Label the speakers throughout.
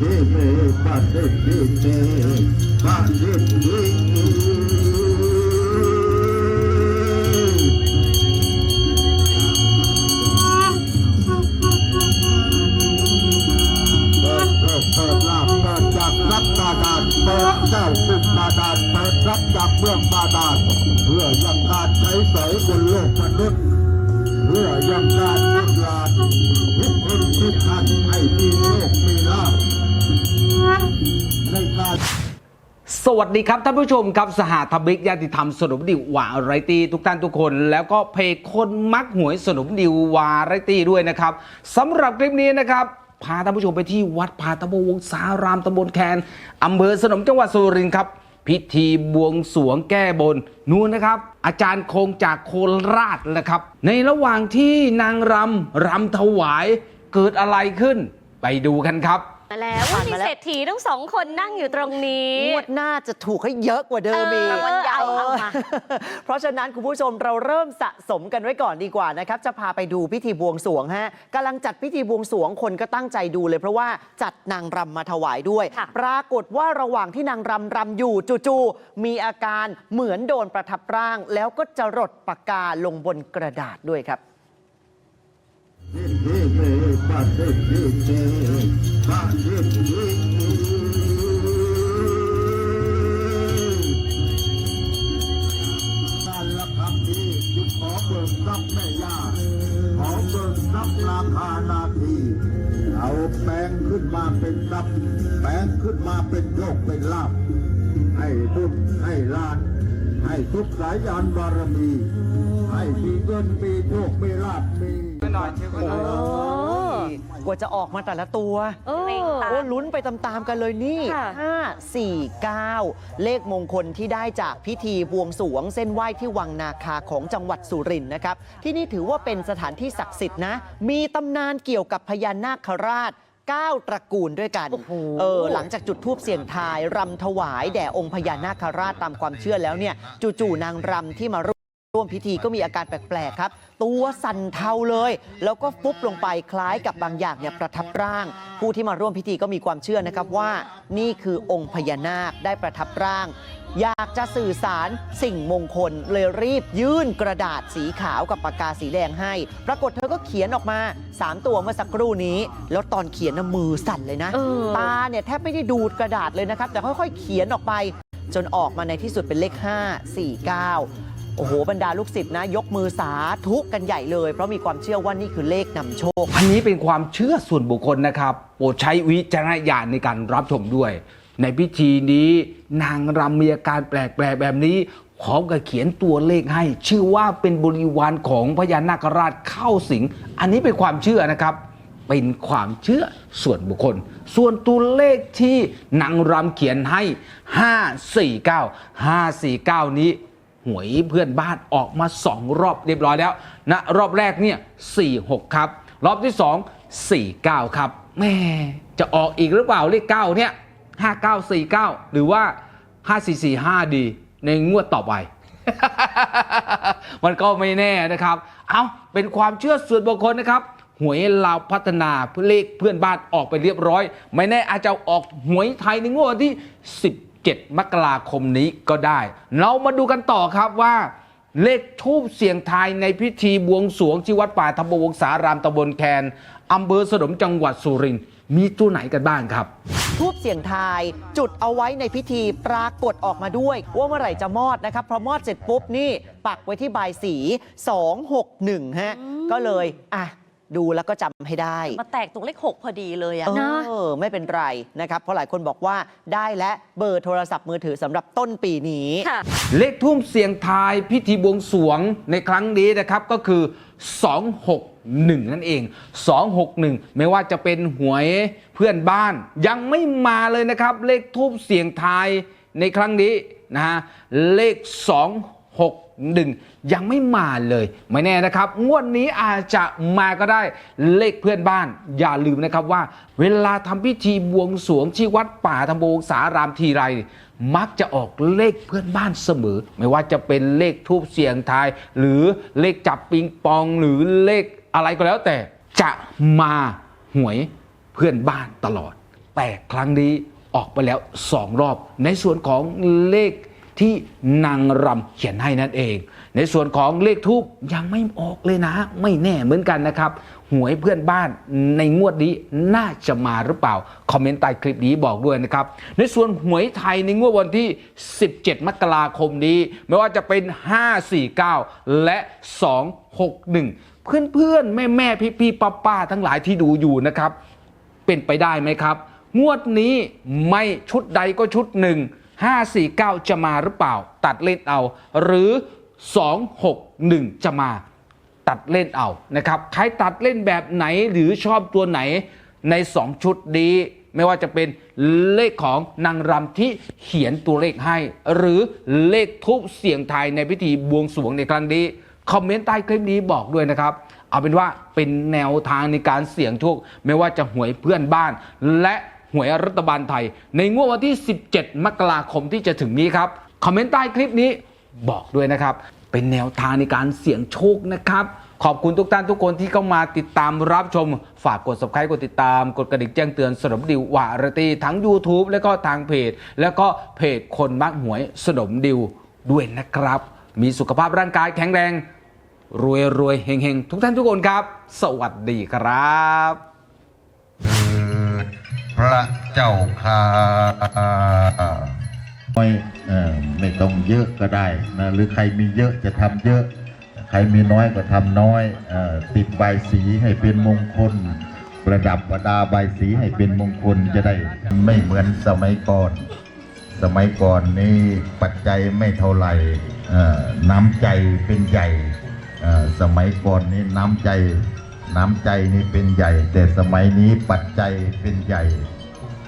Speaker 1: ทิเมปฏิทิเตปฏิทิเปิดโชคเปิดลาภเปิดจากรับบาดาลเปิดเจ้าสุขบาดาลเปิดรับจากเมืองบาดาลเพื่อยังการใช้สอยบนโลกมนุษย์เพื่อยังการพัฒนาทุกคนทุกท่านให้มีโชคมีลาภในการ
Speaker 2: สวัสดีครับท่านผู้ชมครับสหธมิกญาติธรรมสนุมดิววาไรตีทุกท่านทุกคน แล้วก็เพจคนมักหวยสนุมดิววาไรตีด้วยนะครับสำหรับคลิปนี้นะครับพาท่านผู้ชมไปที่วัดพาตะบวงสารามตำบลแคนอำเภอสนมจังหวัดสุรินทร์ครับ พิธีบวงสวงแก้บนนู่นนะครับ อาจารย์คงจากโคราชนะครับ ในระหว่างที่นางรำรำถวายเกิดอะไรขึ้น ไปดูกันครับ
Speaker 3: มาแล้ว
Speaker 4: ผ่าน
Speaker 3: มี
Speaker 4: มาแล้ว
Speaker 3: เศรษฐีทั้งสองคนนั่งอยู่ตรงนี้
Speaker 4: งวดหน้าจะถูกให้เยอะกว่าเดิมอีก
Speaker 3: เออรางวัลใหญ่
Speaker 4: เออ
Speaker 3: เอามา
Speaker 4: เพราะฉะนั้นคุณผู้ชมเราเริ่มสะสมกันไว้ก่อนดีกว่านะครับ จะพาไปดูพิธีบวงสรวงฮะกำลังจัดพิธีบวงสรวงคนก็ตั้งใจดูเลยเพราะว่าจัดนางรำมาถวายด้วย
Speaker 3: ค่ะ
Speaker 4: ปรากฏว่าระหว่างที่นางรำรำอยู่จู่ๆมีอาการเหมือนโดนประทับร่าง แล้วก็จะรดปากกาลงบนกระดาษด้วยครับ
Speaker 1: ทิเมปฏิทิเต ปฏิทินั่นลครับนี่จึงขอเบิกทรัพย์แม่ย่าขอเบิกทรัพย์ราคานาทีเอาแปลงขึ้นมาเป็นทรัพย์แปลงขึ้นมาเป็นโชคเป็นลาภให้บุญให้ลาน ให้ทุกสายยานบารมี ให้มีเงินมีโชคมีลาภมี
Speaker 4: ก ว่าจะออกมาแต่ละตัว
Speaker 3: เออ
Speaker 4: โอ้ลุ้นไปตามๆกันเลยนี่
Speaker 3: ค่ะ
Speaker 4: 5 4 9 เลขมงคลที่ได้จากพิธีบวงสรวงเส้นไหว้ที่วังนาคาของจังหวัดสุรินทร์นะครับ ที่นี่ถือว่าเป็นสถานที่ศักดิ์สิทธิ์นะ มีตำนานเกี่ยวกับพญานาคราช 9 ตระกูลด้วยกัน
Speaker 3: โอ้โห
Speaker 4: เออ หลังจากจุดทูปเสียงทายรำถวายแด่องค์พญานาคราชตามความเชื่อแล้วเนี่ย จู่ๆนางรำที่มา ร่วมร่วมพิธีก็มีอาการแปลกๆครับ ตัวสั่นเทาเลย แล้วก็ฟุบลงไปคล้ายกับบางอย่างเนี่ยประทับร่าง ผู้ที่มาร่วมพิธีก็มีความเชื่อนะครับว่า นี่คือองค์พญานาคได้ประทับร่าง อยากจะสื่อสารสิ่งมงคล เลยรีบยื่นกระดาษสีขาวกับปากกาสีแดงให้ ปรากฏเธอก็เขียนออกมา 3 ตัวเมื่อสักครู่นี้ แล้วตอนเขียนน่ะมือสั่นเลยนะ
Speaker 3: เออ
Speaker 4: ตาเนี่ยแทบไม่ได้ดูดกระดาษเลยนะครับแต่ค่อยๆ เขียนออกไปจนออกมาในที่สุดเป็นเลข 5 4 9 โอ้โหบรรดาลูกศิษย์นะ ยกมือสาธุกันใหญ่เลย เพราะมีความเชื่อว่านี่คือเลขนำโชค
Speaker 2: อันนี้เป็นความเชื่อส่วนบุคคลนะครับ โปรดใช้วิจารณญาณในการรับชมด้วย ในพิธีนี้นางรำมีอาการแปลกๆแบบนี้พร้อมกับเขียนตัวเลขให้ ชื่อว่าเป็นบริวารของพญานาคราชเข้าสิง อันนี้เป็นความเชื่อนะครับ เป็นความเชื่อส่วนบุคคล ส่วนตัวเลขที่นางรำเขียนให้ 549 549 นี้ หวยเพื่อนบ้านออกมา 2 รอบเรียบร้อยแล้วนะรอบแรกเนี่ย46 ครับ รอบที่ 2 49 ครับแม่จะออกอีกหรือเปล่าเลข9เนี่ย5949 หรือว่า 5445 ดี ในงวดต่อไป มันก็ไม่แน่นะครับ เอาเป็นความเชื่อส่วนบุคคลนะครับหวยลาวพัฒนาเพื่อเลขเพื่อนบ้านออกไปเรียบร้อย ไม่แน่อาจจะออกหวยไทยในงวดวัน ที่17มกราคมนี้ก็ได้ เรามาดูกันต่อครับว่า เลขทูบเสียงทายในพิธีบวงสรวงที่วัดป่าธรรมวงศารามตำบลแคนอำเภอสนมจังหวัดสุรินทร์มีตัวไหนกันบ้างครับ
Speaker 4: ทูบเสียงทาย จุดเอาไว้ในพิธีปรากฏออกมาด้วย ว่าเมื่อไหร่จะมอดนะครับพอมอดเสร็จปุ๊บนี่ ปักไว้ที่บายสี 261 ฮะ ก็เลย อะ ดูแล้วก็จำให้ได้
Speaker 3: มาแตกตรงเลขหกพอดีเลยอะ
Speaker 4: เอ
Speaker 3: นะ
Speaker 4: อไม่เป็นไรนะครับ เพราะหลายคนบอกว่าได้และเบอร์โทรศัพท์มือถือสำหรับต้นปีนี้
Speaker 3: ค่ะ
Speaker 2: เลขทุ่มเสียงทายพิธีบวงสรวงในครั้งนี้นะครับก็คือ 261 นั่นเอง 261 ไม่ว่าจะเป็นหวยเพื่อนบ้าน ยังไม่มาเลยนะครับ เลขทูบเสียงทายในครั้งนี้นะฮะเลข 261 ยังไม่มาเลย ไม่แน่นะครับ งวดนี้อาจจะมาก็ได้เลขเพื่อนบ้าน อย่าลืมนะครับว่า เวลาทำพิธีบวงสรวงที่วัดป่าธรรมวงศารามทีไรมักจะออกเลขเพื่อนบ้านเสมอ ไม่ว่าจะเป็นเลขทูบเสียงทาย หรือเลขจับปิงปองหรือเลขอะไรก็แล้วแต่จะมาหวยเพื่อนบ้านตลอด แต่ครั้งนี้ออกไปแล้วสองรอบ ในส่วนของเลข ที่นางรำเขียนให้นั่นเอง ในส่วนของเลขทูบยังไม่ออกเลยนะ ไม่แน่เหมือนกันนะครับหวยเพื่อนบ้านในงวดนี้น่าจะมาหรือเปล่า คอมเมนต์ใต้คลิปนี้บอกด้วยนะครับ ในส่วนหวยไทยในงวดวันที่ 17 มกราคมนี้ ไม่ว่าจะเป็น 549 และ 261 เพื่อนๆ แม่แม่ๆพี่ๆป้าๆทั้งหลายที่ดูอยู่นะครับ เป็นไปได้ไหมครับ งวดนี้ไม่ชุดใดก็ชุดหนึ่ง 549 จะมาหรือเปล่า ตัดเล่นเอา หรือ 261 จะมาตัดเล่นเอานะครับใครตัดเล่นแบบไหนหรือชอบตัวไหนใน 2 ชุดนี้ไม่ว่าจะเป็นเลขของนางรำที่เขียนตัวเลขให้ หรือเลขทูบเสียงไทยในพิธีบวงสรวงในครั้งนี้คอมเมนต์ใต้คลิปนี้บอกด้วยนะครับ เอาเป็นว่าเป็นแนวทางในการเสี่ยงโชคไม่ว่าจะหวยเพื่อนบ้าน และ หวยรัฐบาลไทย ในงวดวันที่ 17 มกราคมที่จะถึงนี้ครับ คอมเมนต์ใต้คลิปนี้บอกด้วยนะครับ เป็นแนวทางในการเสี่ยงโชคนะครับ ขอบคุณทุกท่านทุกคนที่เข้ามาติดตามรับชม ฝากกด subscribe กดติดตาม กดกระดิ่งแจ้งเตือนสนมดิววารตีทั้ง YouTube และก็ทางเพจ แล้วก็เพจคนมักหวยสนมดิวด้วยนะครับ มีสุขภาพร่างกายแข็งแรง รวยรวยๆเฮงเฮงๆทุกท่านทุกคนครับ สวัสดีครับ
Speaker 1: พระเจ้าค่ะไม่ไม่ต้องเยอะก็ได้นะหรือใครมีเยอะจะทำเยอะ ใครมีน้อยก็ทำน้อยอติดใบสีให้เป็นมงคล ประดับประดาใบสีให้เป็นมงคลจะได้ไม่เหมือนสมัยก่อน สมัยก่อนนี่ปัจจัยไม่เท่าไหร่น้ำใจเป็นใหญ่สมัยก่อนนี่น้ำใจ น้ำใจนี่เป็นใหญ่ แต่สมัยนี้ปัจจัยเป็นใหญ่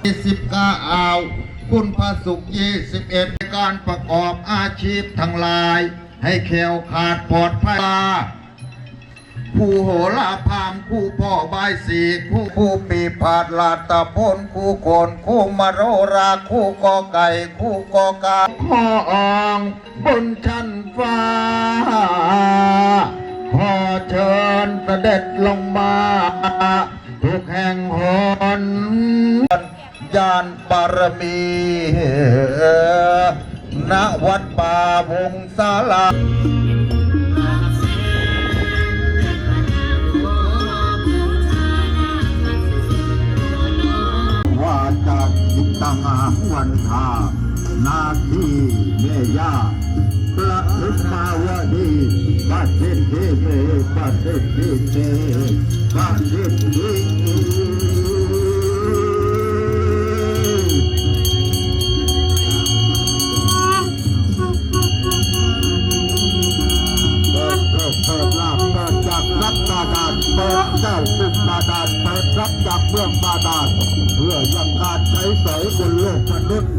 Speaker 1: ยี่สิบก้าอาวคุณพระสุขยี่สิบเอ็ดการประกอบอาชีพทั้งหลาย ให้แขวขาดปลอดภัยคู่โหราพามคู่พ่อบายสีคู่คู่ปีพาดลาตะพนคู่โกนคู่มโรราคู่กอไก่คู่กอกาพ่ออองบนชั้นฟ้า เชิญเสด็จลงมา ทุกแห่งหนยานบารมีณวัดป่าวงศาลาว่า ยังการใช้สอยบนโลกมนุษย์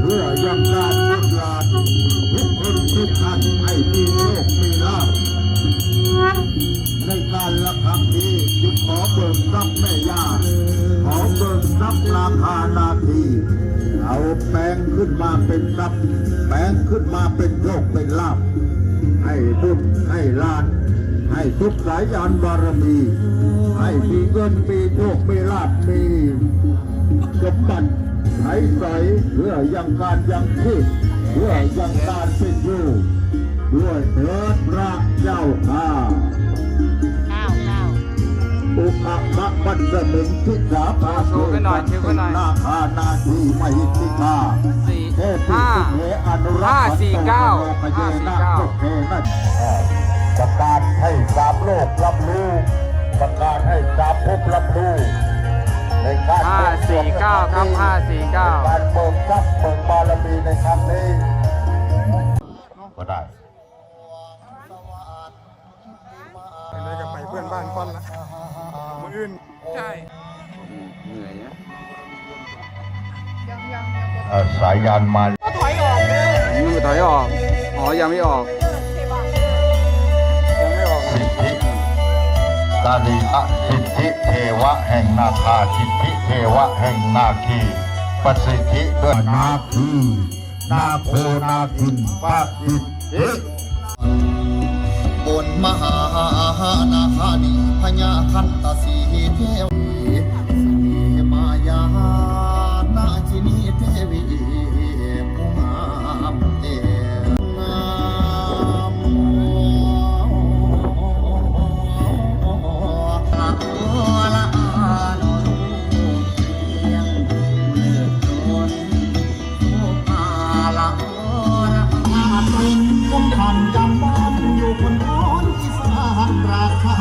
Speaker 1: เพื่อยังการพัฒนาทุกคนทุกท่านให้มีโลกมีลาภ ในการละครั้งนี้จึงขอเบิกทรัพย์แม่ย่าขอเบิกทรัพย์ราคานาที เอาแปลงขึ้นมาเป็นทรัพย์แปลงขึ้นมาเป็นโชคเป็นลาภให้บุญให้ลาน ให้ทุกสายยานบารมี ให้มีเงินมีโชคมีลาภมีสมบัติใช้ใสเพื่อยังการยังชีพเพื่อยังการเป็นอยู่ ด้วยเถิดพระเจ้าข้า
Speaker 3: ก้าวก้าว
Speaker 1: อุปมะปัสสมิงทิสาภา
Speaker 5: ชูขึ้นหน่อยชูขึ้นหน่อย
Speaker 1: นาคานาทีมหิทธิกา
Speaker 5: สี่
Speaker 1: เทพ
Speaker 5: ห้า
Speaker 1: เทอนุรักษ์
Speaker 5: ห้าสี่เก้า
Speaker 1: โลกเย
Speaker 5: ห้าสี่
Speaker 1: นะ
Speaker 5: เก้า
Speaker 1: โลกเทนะประกาศให้สามโลกรับรู้ประกาศให้สามภพรับรู้ในการ
Speaker 5: ห้าสี่เก้าครับห้าสี่เก้า
Speaker 1: การเบิกทรัพย์เบิกบารมีในครั้งนี้ก็ได้
Speaker 6: ไปเลยกับไปเพื่อนบ้านก่อนละมืออื่น
Speaker 5: ใช่
Speaker 1: เอ่อสายยานมา
Speaker 5: มือถอยออก อ๋อ ยังไม่ออกยังไม่ออก
Speaker 1: สิทธิกาลีอะสิทธิเทวะแห่งนาคาสิทธิเทวะแห่งนาคีประสิทธิด้วยนาคีนาโคนาคินปัสสิทธิ
Speaker 7: บ นมหานาคานีพญาคันตสีเทว ราคา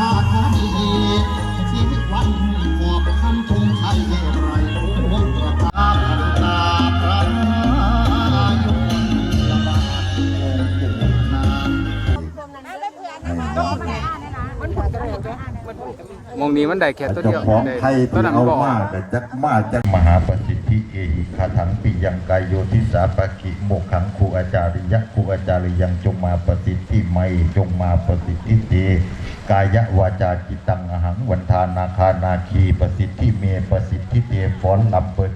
Speaker 5: นี้มันได้แค่ตัวเดียว
Speaker 1: เจ้าของ
Speaker 5: ได้
Speaker 1: ไทย
Speaker 5: ตัว
Speaker 1: ที่
Speaker 5: นั้น
Speaker 1: เอา
Speaker 5: บ่ออก
Speaker 1: มาแต่จักมาจากมหาประสิทธิเอหิคาถังปิยังกายโยทิสาปะกิโมกขังครูอาจาริยะครูอาจาริยังจงมาประสิทธิไมจงมาประสิทธิเตกายวาจาจิตังอหังวันทานาคานาคีประสิทธิเมประสิทธิเตฟ้อนลำเปิด